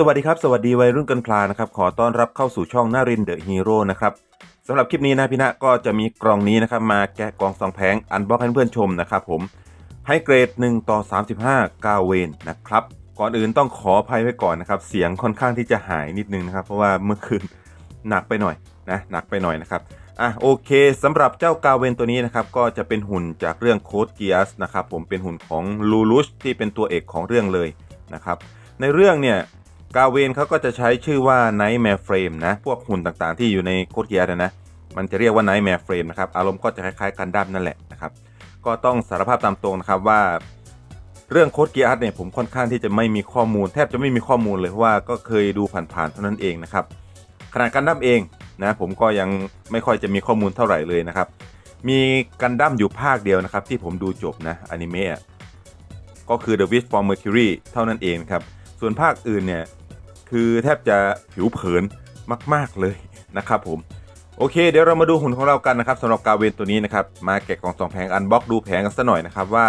สวัสดีครับ สวัสดีวัยรุ่นกันพลานะครับ ขอต้อนรับเข้าสู่ช่องนารินเดอะฮีโร่นะครับสำหรับคลิปนี้นะพี่ณะก็จะมีกล่องนี้นะครับมาแกะกล่องสองแผงอันบ็อกให้เพื่อนชมนะครับผมให้เกรด 1 ต่อ 35 กาเวนนะครับ ก่อนอื่นต้องขออภัยไว้ก่อนนะครับ เสียงค่อนข้างที่จะหายนิดนึงนะครับ เพราะว่าเมื่อคืนหนักไปหน่อยนะหนักไปหน่อยนะครับอะโอเคสำหรับเจ้ากาเวนตัวนี้นะครับก็จะเป็นหุ่นจากเรื่องโค้ดเกียสนะครับผมเป็นหุ่นของลูลุชที่เป็นตัวเอกของเรื่องเลยนะครับในเรื่องเนี่ย กาเวนเขาก็จะใช้ชื่อว่า Nightmare Frame นะ พวกหุ่นต่างๆ ที่อยู่ในโคดเกียร์นะ มันจะเรียกว่า Nightmare Frame นะครับ อารมณ์ก็จะคล้ายๆกันดั้มนั่นแหละนะครับ ก็ต้องสารภาพตามตรงนะครับว่า เรื่องโคดเกียร์เนี่ยผมค่อนข้างที่จะไม่มีข้อมูล แทบจะไม่มีข้อมูลเลยว่าก็เคยดูผ่านๆเท่านั้นเองนะครับ ขนาดกันดั้มเองนะผมก็ยังไม่ค่อยจะมีข้อมูลเท่าไหร่เลยนะครับ มีกันดั้มอยู่ภาคเดียวนะครับที่ผมดูจบนะอนิเมะก็คือ The Wish for Mercury เท่านั้นเองครับ ส่วนภาคอื่นเนี่ยคือแทบจะผิวเผินมาก ๆเลยนะครับผมโอเคเดี๋ยวเรามาดูหุ่นของเรากันนะครับสำหรับกาเวนตัวนี้นะครับมาแกะกล่องสองแผงอันบ็อกดูแผงกันสักหน่อยนะครับว่า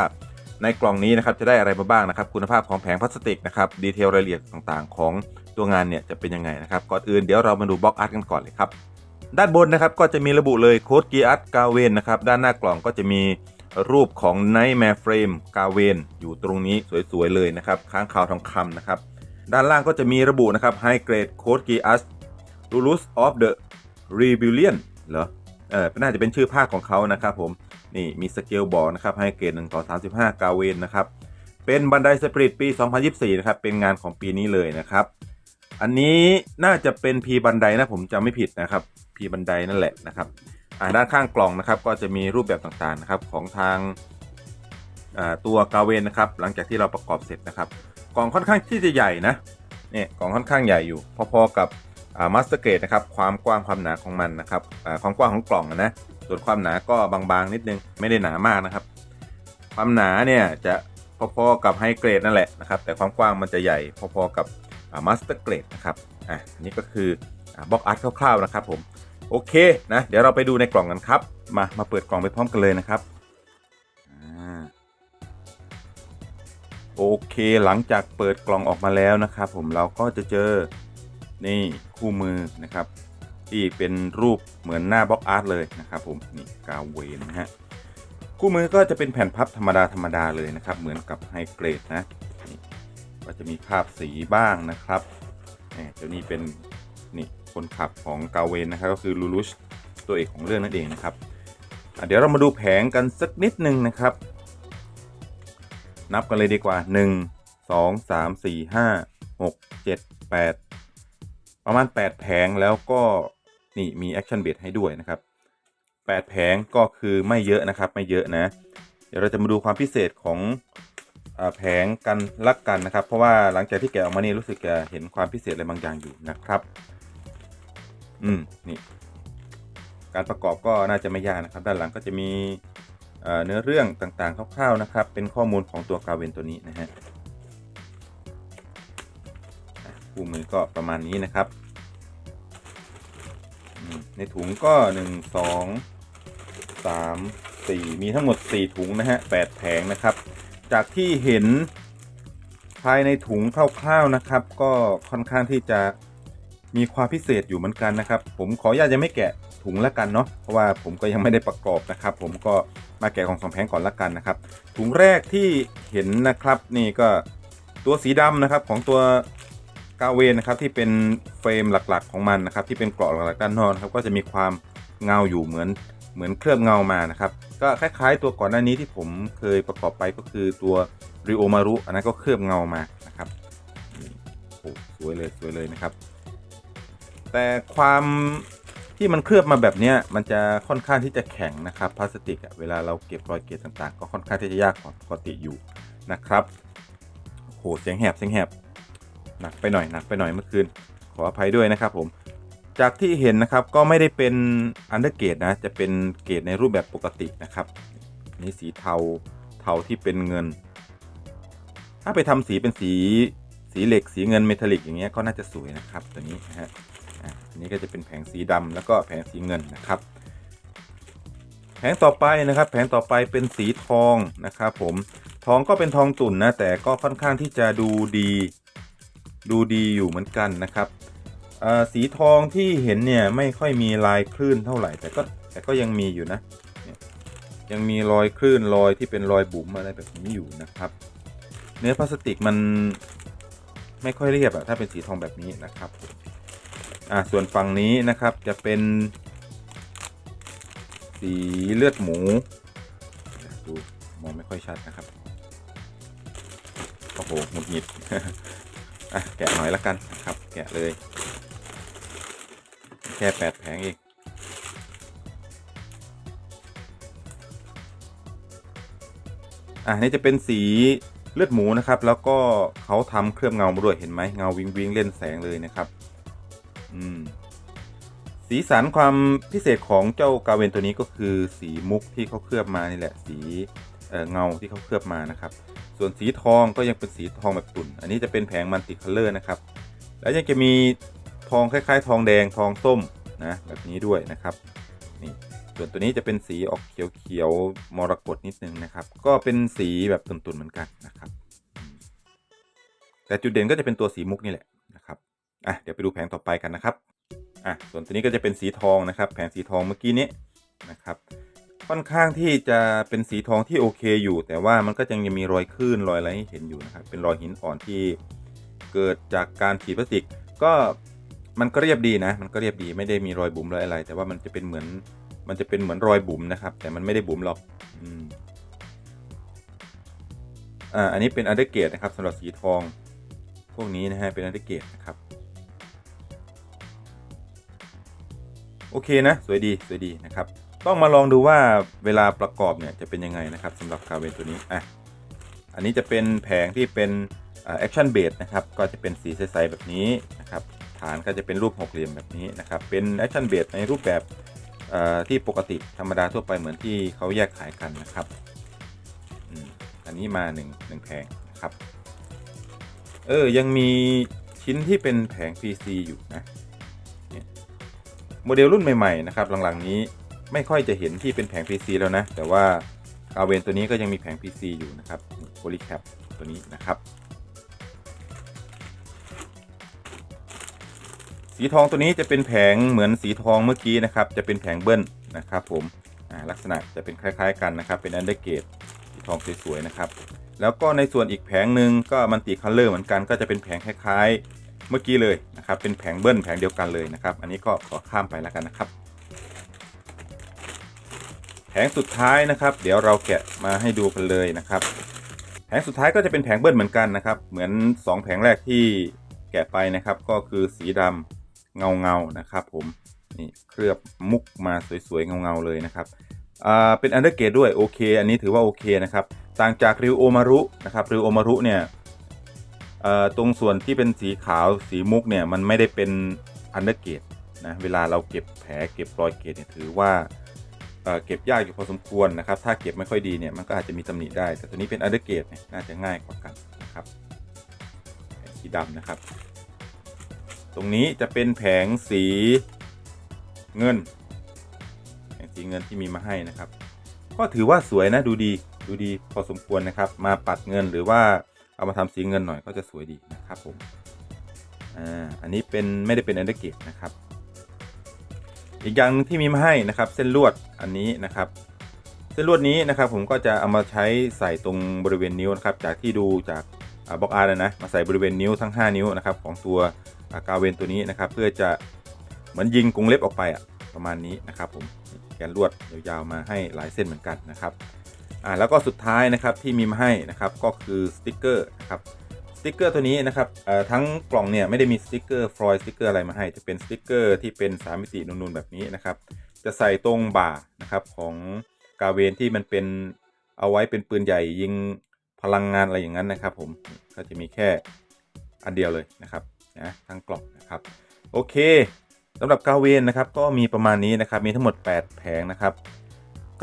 ในกล่องนี้นะครับจะได้อะไรมาบ้างนะครับ คุณภาพของแผงพลาสติกนะครับดีเทลรายละเอียดต่างๆ ของตัวงานเนี่ยจะเป็นยังไงนะครับก่อนอื่นเดี๋ยวเรามาดูบล็อกอาร์ตกันก่อนเลยครับด้านบนนะครับก็จะมีระบุเลยโค้ดกีอาร์ตกาเวนนะครับด้านหน้ากล่องก็จะมี รูปของ Nightmare Frame กาเวนอยู่ตรงนี้สวยๆเลยนะครับ ค้างคาวทองคำนะครับ ด้านล่างก็จะมีระบุนะครับ High Grade Code Geass Rulus of the Rebellion เหรอ เออน่าจะเป็นชื่อภาคของเขานะครับผม นี่มีสเกลบอกนะครับ ให้เกรด1ต่อ35 กาเวนนะครับ เป็นบันไดสปริตปี 2024 นะครับ เป็นงานของปีนี้เลยนะครับ อันนี้น่าจะเป็นพีบันไดนะผมจำไม่ผิดนะครับ พีบันไดนั่นแหละนะครับ ด้านข้างกล่องนะครับ ก็จะมีรูปแบบต่างๆนะครับของทางตัวกาเวนนะครับ หลังจากที่เราประกอบเสร็จนะครับ กล่องค่อนข้างที่จะใหญ่นะเนี่ยกล่องค่อนข้างใหญ่อยู่ พอๆกับมาสเตอร์เกรดนะครับความกว้างความหนาของมันนะครับความกว้างของกล่องนะส่วนความหนาก็บางๆ นิดนึงไม่ได้หนามากนะครับ ความหนาเนี่ยจะพอๆกับไฮเกรดนั่นแหละนะครับแต่ความกว้างมันจะใหญ่พอๆกับมาสเตอร์เกรดนะครับอะอันนี่ก็คือบล็อกอาร์ตคร่าวๆนะครับผม โอเคนะเดี๋ยวเราไปดูในกล่องกันครับ มามาเปิดกล่องไปพร้อมกันเลยนะครับโอเคหลังจากเปิดกล่องออกมาแล้วนะครับ ผมเราก็จะเจอนี่คู่มือนะครับ ที่เป็นรูปเหมือนหน้าบล็อกอาร์ตเลยนะครับผมนี่กาเวนนะฮะคู่มือก็จะเป็นแผ่นพับธรรมดาธรรมดาเลยนะครับ เหมือนกับไฮเกรดนะก็จะมีภาพสีบ้างนะครับนี่เดี๋ยวนี้เป็น คนขับของกาเวนนะครับก็คือลูลุชตัวเอกของเรื่องนั่นเองนะครับเดี๋ยวเรามาดูแผงกันสักนิดนึงนะครับ นับกันเลยดีกว่า 1 2 3 4 5 6 7 8 ประมาณ 8 แผงแล้วก็นี่มีแอคชั่นเบดให้ด้วยนะครับ 8 แผงก็คือไม่เยอะนะครับไม่เยอะนะ เดี๋ยวเราจะมาดูความพิเศษของอแผงกันลักกันนะครับ เพราะว่าหลังจากที่แกะออกมานี่รู้สึกจะเห็นความพิเศษอะไรบางอย่างอยู่นะครับ อืมนี่ การประกอบก็น่าจะไม่ยากนะครับ ด้านหลังก็จะมีเนื้อเรื่องต่างๆคร่าวๆนะครับ เป็นข้อมูลของตัวกาเวนตัวนี้นะฮะคู่มือก็ประมาณนี้นะครับ ในถุงก็หนึ่งสองสามสี่มีทั้งหมดสี่ถุงนะฮะแปดแผงนะครับ จากที่เห็นภายในถุงคร่าวๆนะครับ ก็ค่อนข้างที่จะ มีความพิเศษอยู่เหมือนกันนะครับ ผมขออนุญาตยังไม่แกะถุงละกันเนาะเพราะว่าผมก็ยังไม่ได้ประกอบนะครับ ผมก็มาแกะของสองแผงก่อนละกันนะครับ ถุงแรกที่เห็นนะครับนี่ก็ตัวสีดำนะครับของตัวกาเวนนะครับที่เป็นเฟรมหลักๆของมันนะครับ ที่เป็นเกราะหลักๆด้านนอกนะครับก็จะมีความเงาอยู่เหมือนเหมือนเคลือบเงามานะครับก็คล้ายๆ ตัวก่อนหน้านี้ที่ผมเคยประกอบไปก็คือตัวริโอมารุอันนั้นก็เคลือบเงามานะครับโอ้สวยเลยสวยเลยนะครับ แต่ความที่มันเคลือบมาแบบนี้มันจะค่อนข้างที่จะแข็งนะครับพลาสติกเวลาเราเก็บรอยเกล็ดต่างๆ ก็ค่อนข้างที่จะยากกว่าปกติอยู่นะครับโหเสียงแหบเสียงแหบหนักไปหน่อยหนักไปหน่อยเมื่อคืน ขออภัยด้วยนะครับผมจากที่เห็นนะครับก็ไม่ได้เป็นอันเดอร์เกรดนะจะเป็นเกรดในรูปแบบปกตินะครับนี่สีเทาเทาที่เป็นเงิน ถ้าไปทำสีเป็นสีสีเหล็กสีเงินเมทัลลิกอย่างเงี้ยก็น่าจะสวยนะครับตัวนี้นะฮะ อันนี้ก็จะเป็นแผงสีดำแล้วก็แผงสีเงินนะครับ แผงต่อไปนะครับ แผงต่อไปเป็นสีทองนะครับผมทองก็เป็นทองตุ่นนะแต่ก็ค่อนข้างที่จะดูดี ดูดีอยู่เหมือนกันนะครับสีทองที่เห็นเนี่ยไม่ค่อยมีลายคลื่นเท่าไหร่ แต่ก็แต่ก็ยังมีอยู่นะยังมีรอยคลื่นรอยที่เป็นรอยบุ๋มอะไรแบบนี้อยู่นะครับ เนื้อพลาสติกมันไม่ค่อยเรียบอะถ้าเป็นสีทองแบบนี้นะครับ อ่าส่วนฝั่งนี้นะครับจะเป็นสีเลือดหมูดูมองไม่ค่อยชัดนะครับ โอ้โหหงุดหงิดอะแกะหน่อยละกันนะครับ แกะเลย แค่แปดแผงเองอะนี่จะเป็นสีเลือดหมูนะครับ แล้วก็เขาทำเคลือบเงามาด้วยเห็นไหมเงาวิงวิงเล่นแสงเลยนะครับ สีสันความพิเศษของเจ้ากาเวนตัวนี้ก็คือสีมุกที่เขาเคลือบมานี่แหละ สีเเงาที่เขาเคลือบมานะครับ ส่วนสีทองก็ยังเป็นสีทองแบบตุ่น อันนี้จะเป็นแผงมันติคัลเลอร์นะครับ แล้วยังจะมีทองคล้ายๆ ทองแดงทองส้มนะแบบนี้ด้วยนะครับนี่ส่วนตัวนี้จะเป็นสีออกเขียวๆมรกตนิดนึงนะครับ ก็เป็นสีแบบตุ่นๆเหมือนกันนะครับ แต่จุดเด่นก็จะเป็นตัวสีมุกนี่แหละ อะเดี๋ยวไปดูแผงต่อไปกันนะครับอะส่วนตัวนี้ก็จะเป็นสีทองนะครับ แผงสีทองเมื่อกี้นี้นะครับ ค่อนข้างที่จะเป็นสีทองที่โอเคอยู่ แต่ว่ามันก็ยังมีรอยคลื่นรอยอะไรให้เห็นอยู่นะครับ เป็นรอยหินอ่อนที่เกิดจากการฉีดพลาสติก ก็มันก็เรียบดีนะ มันก็เรียบดีไม่ได้มีรอยบุ๋มรอยอะไร แต่ว่ามันจะเป็นเหมือนมันจะเป็นเหมือนรอยบุ๋มนะครับ แต่มันไม่ได้บุ๋มหรอกอ่าอันนี้เป็นอันเดอร์เกตนะครับสำหรับสีทอง พวกนี้นะฮะเป็นอันเดอร์เกตนะครับ โอเคนะ สวยดีสวยดีนะครับ ต้องมาลองดูว่าเวลาประกอบเนี่ยจะเป็นยังไงนะครับสำหรับคาเวนตัวนี้อะอันนี้จะเป็นแผงที่เป็นแอคชั่นเบสนะครับก็จะเป็นสีใสๆแบบนี้นะครับฐานก็จะเป็นรูปหกเหลี่ยมแบบนี้นะครับเป็นแอคชั่นเบสในรูปแบบที่ปกติธรรมดาทั่วไปเหมือนที่เขาแยกขายกันนะครับอันนี้มา1 1แผงนะครับ เออ ยังมีชิ้นที่เป็นแผง PC อยู่นะ โมเดลรุ่นใหม่ๆนะครับหลังๆนี้ไม่ค่อยจะเห็นที่เป็นแผง PC แล้วนะ แต่ว่าอาเวนตัวนี้ก็ยังมีแผง PC อยู่นะครับโพลีแคปตัวนี้นะครับ สีทองตัวนี้จะเป็นแผงเหมือนสีทองเมื่อกี้นะครับ จะเป็นแผงเบิ้ลนะครับผมลักษณะจะเป็นคล้ายๆกันนะครับ เป็นอันเดอร์เกตสีทองสวยๆนะครับ แล้วก็ในส่วนอีกแผงหนึ่งก็มันติคัลเลอร์เหมือนกันก็จะเป็นแผงคล้ายๆ เมื่อกี้เลยนะครับ เป็นแผงเบิ้ลแผงเดียวกันเลยนะครับ อันนี้ก็ขอข้ามไปแล้วกันนะครับ แผงสุดท้ายนะครับ เดี๋ยวเราแกะมาให้ดูกันเลยนะครับ แผงสุดท้ายก็จะเป็นแผงเบิ้ลเหมือนกันนะครับ เหมือน 2 แผงแรกที่แกะไปนะครับ ก็คือสีดำเงาเงาๆนะครับ ผมนี่เคลือบมุกมาสวยๆเงาๆเลยนะครับอ่าเป็นอันเดอร์เกตด้วยโอเค อันนี้ถือว่าโอเคนะครับ ต่างจากริวโอมารุนะครับริวโอมารุเนี่ย ตรงส่วนที่เป็นสีขาวสีมุกเนี่ยมันไม่ได้เป็นอันเดอร์เกตนะเวลาเราเก็บแผลเก็บรอยเกตเนี่ยถือว่าเเก็บยากอยู่พอสมควรนะครับ ถ้าเก็บไม่ค่อยดีเนี่ยมันก็อาจจะมีตำหนิได้ แต่ตัวนี้เป็นอันเดอร์เกตเนี่ยน่าจะง่ายกว่ากันนะครับแผงสีดำนะครับ ตรงนี้จะเป็นแผงสีเงิน แผงสีเงินที่มีมาให้นะครับ ก็ถือว่าสวยนะดูดีดูดีพอสมควรนะครับ มาปัดเงินหรือว่า เอามาทำสีเงินหน่อยก็จะสวยดีนะครับผมอ่าอันนี้เป็นไม่ได้เป็นอันเดอร์เกตนะครับ อีกอย่างหนึ่งที่มีมาให้นะครับ เส้นลวดอันนี้นะครับ เส้นลวดนี้นะครับ ผมก็จะเอามาใช้ใส่ตรงบริเวณนิ้วนะครับ จากที่ดูจากบล็อกอาร์นะนะมาใส่บริเวณนิ้วทั้ง 5 นิ้วนะครับ ของตัวากาเวนตัวนี้นะครับ เพื่อจะเหมือนยิงกรงเล็บออกไปอะประมาณนี้นะครับ ผมแกนลวดยาวๆมาให้หลายเส้นเหมือนกันนะครับ อ่าแล้วก็สุดท้ายนะครับที่มีมาให้นะครับก็คือสติกเกอร์นะครับสติกเกอร์ตัวนี้นะครับเอ่อทั้งกล่องเนี่ยไม่ได้มีสติกเกอร์ฟลอยสติกเกอร์อะไรมาให้ จะเป็นสติกเกอร์ที่เป็นสามมิตินูนๆแบบนี้นะครับ จะใส่ตรงบ่านะครับของกาเวนที่มันเป็นเอาไว้เป็นปืนใหญ่ยิงพลังงานอะไรอย่างนั้นนะครับ ผมก็จะมีแค่อันเดียวเลยนะครับนะทั้งกล่องนะครับโอเคสำหรับกาเวนนะครับก็มีประมาณนี้นะครับมีทั้งหมด 8 แผงนะครับ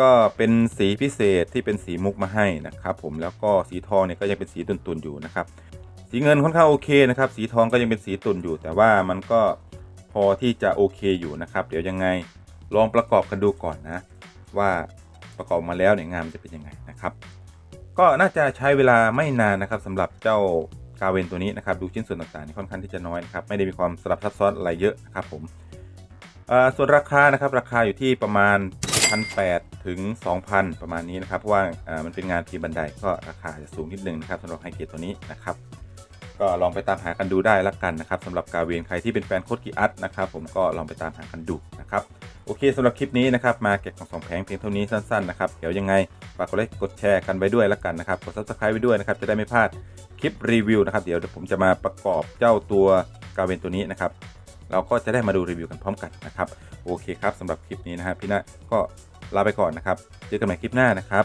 ก็เป็นสีพิเศษที่เป็นสีมุกมาให้นะครับ ผมแล้วก็สีทองเนี่ยก็ยังเป็นสีตุ่นๆอยู่นะครับ สีเงินค่อนข้างโอเคนะครับ สีทองก็ยังเป็นสีตุ่นอยู่ แต่ว่ามันก็พอที่จะโอเคอยู่นะครับ เดี๋ยวยังไงลองประกอบกันดูก่อนนะ ว่าประกอบมาแล้วเนี่ยงานมันจะเป็นยังไงนะครับ ก็น่าจะใช้เวลาไม่นานนะครับสำหรับเจ้ากาเวนตัวนี้นะครับ ดูชิ้นส่วนต่างๆนี่ค่อนข้างที่จะน้อยนะครับไม่ได้มีความสลับซับซ้อนอะไรเยอะนะครับผมส่วนราคานะครับราคาอยู่ที่ประมาณ 1,800 ถึง 2,000 ประมาณนี้นะครับ เพราะว่ามันเป็นงานพิมพ์บันไดก็ราคาจะสูงนิดนึงนะครับสำหรับไฮเกตตัวนี้นะครับ ก็ลองไปตามหากันดูได้ละกันนะครับสำหรับกาเวนใครที่เป็นแฟนโคดกีอัตนะครับผมก็ลองไปตามหากันดูนะครับโอเคสำหรับคลิปนี้นะครับมาแกะกล่องสองแผงเพียงเท่านี้สั้นๆนะครับเดี๋ยวยังไงฝากกดไลค์กดแชร์กันไว้ด้วยละกันนะครับกด subscribe ไว้ด้วยนะครับจะได้ไม่พลาดคลิปรีวิวนะครับเดี๋ยวผมจะมาประกอบเจ้าตัวกาเวนตัวนี้นะครับ เราก็จะได้มาดูรีวิวกันพร้อมกันนะครับโอเคครับสำหรับคลิปนี้นะครับพี่ณะก็ลาไปก่อนนะครับเจอกันใหม่คลิปหน้านะครับ